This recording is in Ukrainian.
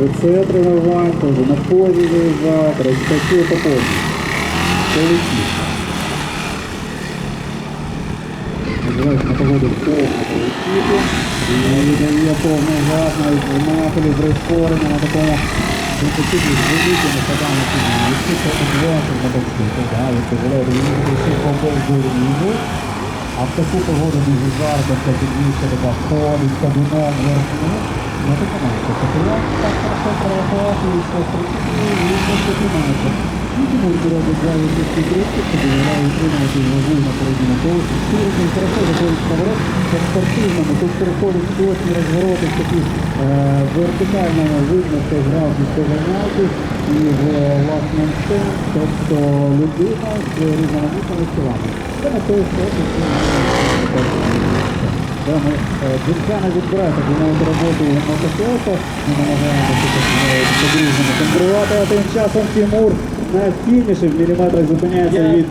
Теж на полі виїжджати, розтачує по повній. Полетів. Називають на погоду повну полетіти. І видає повний газ, навіть в мафелі з прискорення на такому принципі великому поданому підвісці, це одвоєння на боксити, да, і дозволяє їздити всі по рівну. А в таку погоду дуже жарко, це підвісся така ходить, кабіном, верхну. Ну, ти знаєш, що я так хорошо прорахувати, і що працює, і що ти тримаєшся. І тому робить два високі критки, що дозволяє утримувати вагу на передньому колесі. Сьогодні хорошо заходить поворот, по спортивному, тут переходить точні розвороти, такі е, вертикально видно, що грав від погоняти і в власному тобто людина з різноманітними стилами. Відбираємо таку нову роботу мотоциклу, ми намагаємося по-дружньому контролювати, а тим часом Тимур на фініші в міліметрах зупиняється від